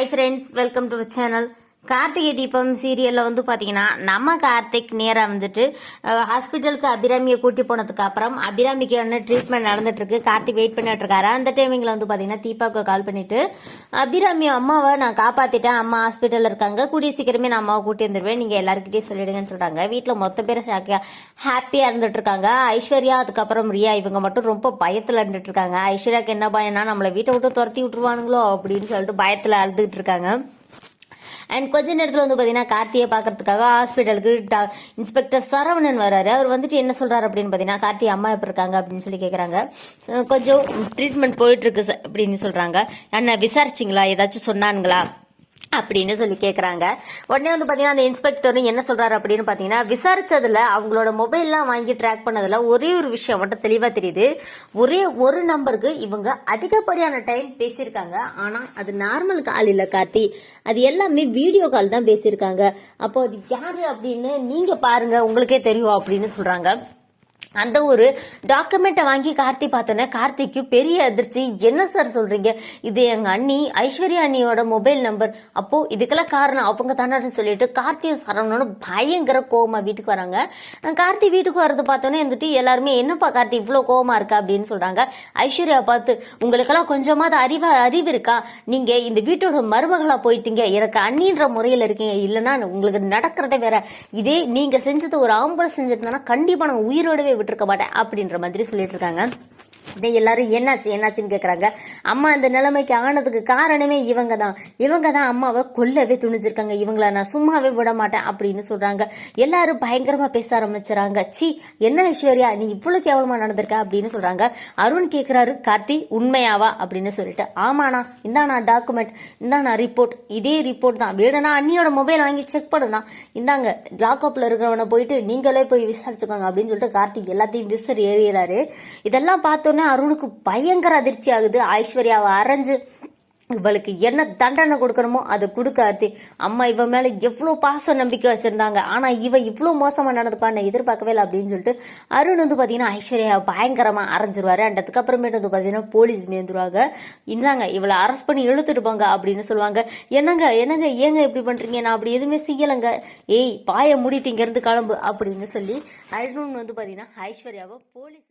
Hi friends, welcome to the channel. Karthigai Deepam சீரியல்ல வந்து பாத்தீங்கன்னா நம்ம கார்த்திக் நேரா வந்துட்டு ஹாஸ்பிட்டலுக்கு அபிராமியை கூட்டி போனதுக்கு அப்புறம் அபிராமிக்கு என்ன ட்ரீட்மெண்ட் நடந்துட்டு இருக்கு கார்த்திக் வெயிட் பண்ணிட்டு இருக்காரு அந்த டைமிங்கில் வந்து பாத்தீங்கன்னா தீபாவுக்கு கால் பண்ணிட்டு அபிராமி அம்மாவை நான் காப்பாத்திட்டேன். அம்மா ஹாஸ்பிட்டல்ல இருக்காங்க. கூடிய சீக்கிரமே நான் அம்மாவை கூட்டி வந்துருவேன். நீங்க எல்லாருக்கிட்டையும் சொல்லிடுங்கன்னு சொல்றாங்க. வீட்டுல மொத்த பேர் ஹாப்பியா இருந்துட்டு இருக்காங்க ஐஸ்வர்யா அதுக்கப்புறம் ரியா இவங்க மட்டும் ரொம்ப பயத்துல இருந்துட்டு இருக்காங்க ஐஸ்வர்யாக்கு என்ன பயம்னா நம்மளை வீட்டை விட்டு துரத்தி விட்டுருவானுங்களோ அப்படின்னு சொல்லிட்டு பயத்துல அழுதுகிட்டு இருக்காங்க. அண்ட் கொஞ்ச நேரத்தில் வந்து பார்த்தீங்கன்னா கார்த்தியை பார்க்கறதுக்காக ஹாஸ்பிட்டலுக்கு இன்ஸ்பெக்டர் சரவணன் வராரு. அவர் வந்துட்டு என்ன சொல்றாரு அப்படின்னு பார்த்தீங்கன்னா கார்த்தி அம்மா எப்படி இருக்காங்க? அப்படின்னு சொல்லி கேட்குறாங்க கொஞ்சம் ட்ரீட்மெண்ட் போயிட்டு இருக்கு சார் அப்படின்னு சொல்றாங்க. அண்ணா விசாரிச்சிங்களா? ஏதாச்சும் சொன்னானுங்களா? அப்படின்னு சொல்லி கேக்குறாங்க. உடனே வந்து பாத்தீங்கன்னா அந்த இன்ஸ்பெக்டரும் என்ன சொல்றாரு அப்படின்னு பாத்தீங்கன்னா விசாரிச்சதுல அவங்களோட மொபைல்லாம் வாங்கி ட்ராக் பண்ணதுல ஒரே ஒரு விஷயம் மட்டும் தெளிவா தெரியுது. ஒரே ஒரு நம்பருக்கு இவங்க அதிகப்படியான டைம் பேசியிருக்காங்க. ஆனா அது நார்மல் கால் இல்ல கார்த்தி. அது எல்லாமே வீடியோ கால் தான் பேசியிருக்காங்க. அப்போ அது யாரு அப்படின்னு நீங்க பாருங்க உங்களுக்கே தெரியும் அப்படின்னு சொல்றாங்க. அந்த ஒரு டாக்குமெண்ட்டை வாங்கி கார்த்தி பார்த்தோன்னே கார்த்திக்கு பெரிய அதிர்ச்சி. என்ன சார் சொல்றீங்க? இது எங்க அண்ணி ஐஸ்வர்யா அண்ணியோட மொபைல் நம்பர் அப்போ இதுக்கெல்லாம் காரணம் அவங்க தானே சொல்லிட்டு கார்த்தியும் சரவணனும் பயங்கர கோவமா வீட்டுக்கு வராங்க. கார்த்தி வீட்டுக்கு வரது பார்த்தோன்னே இருந்துட்டு எல்லாருமே என்னப்பா கார்த்தி இவ்வளோ கோவமா இருக்கா? அப்படின்னு சொல்றாங்க. ஐஸ்வர்யா பார்த்து உங்களுக்கெல்லாம் கொஞ்சமாவது அறிவா அறிவு இருக்கா? நீங்க இந்த வீட்டோட மருமகளா போயிட்டீங்க. எனக்கு அண்ணின்ற முறையில் இருக்கீங்க. இல்லைன்னா உங்களுக்கு நடக்கிறதே வேற. இதே நீங்க செஞ்சது ஒரு ஆம்பளை செஞ்சதுனா கண்டிப்பா நான் உயிரோடவே விட்டுருக்க மாட்டேன் அப்படின்ற மாதிரி சொல்லிட்டு இருக்காங்க. இதே எல்லாரும் என்னாச்சு என்னாச்சுன்னு கேட்குறாங்க அம்மா இந்த நிலைமைக்கு ஆனதுக்கு காரணமே இவங்க தான் இவங்க தான் அம்மாவை கொல்லவே துணிஞ்சிருக்காங்க. இவங்கள நான் சும்மாவே விட மாட்டேன் அப்படின்னு சொல்றாங்க. எல்லாரும் பயங்கரமா பேச ஆரம்பிச்சுறாங்க. சி என்ன ஐஸ்வர்யா நீ இவ்வளவு கேவலமா நடந்திருக்க அப்படின்னு சொல்றாங்க. அருண் கேட்குறாரு கார்த்தி உண்மையாவா அப்படின்னு சொல்லிட்டு. ஆமாண்ணா இந்தாண்ணா டாக்குமெண்ட் இந்தாண்ணா ரிப்போர்ட் இதே ரிப்போர்ட் தான். வேணும்னா அண்ணியோட மொபைல் வாங்கி செக் பண்ணுண்ணா. இந்தாங்க லாக்அப்ல இருக்கிறவனை போயிட்டு நீங்களே போய் விசாரிச்சுக்கோங்க அப்படின்னு சொல்லிட்டு கார்த்திக் எல்லாத்தையும் விசிறி ஏறிடுறாரு. இதெல்லாம் பார்த்து பார்த்தோன்னே அருணுக்கு பயங்கர அதிர்ச்சி ஆகுது. ஐஸ்வர்யாவை அரைஞ்சு இவளுக்கு என்ன தண்டனை கொடுக்கணுமோ அதை கொடுக்காது அம்மா இவ மேல எவ்வளோ பாச நம்பிக்கை வச்சிருந்தாங்க. ஆனா இவ இவ்வளோ மோசமா நடந்துப்பான்னு எதிர்பார்க்கவே இல்லை அப்படின்னு சொல்லிட்டு அருண் வந்து பாத்தீங்கன்னா ஐஸ்வர்யா பயங்கரமா அரைஞ்சிருவாரு. அண்ட் அதுக்கப்புறமேட்டு வந்து பாத்தீங்கன்னா போலீஸ் மேந்துருவாங்க. இந்தாங்க இவளை அரெஸ்ட் பண்ணி இழுத்துட்டு போங்க அப்படின்னு சொல்லுவாங்க. என்னங்க என்னங்க ஏங்க இப்படி பண்றீங்க? நான் அப்படி எதுவுமே செய்யலைங்க. ஏய் பாய மூடிட்டு இங்க இருந்து கிளம்பு அப்படின்னு சொல்லி அருண் வந்து பாத்தீங்கன்னா ஐஸ்வர்யாவை போலீஸ்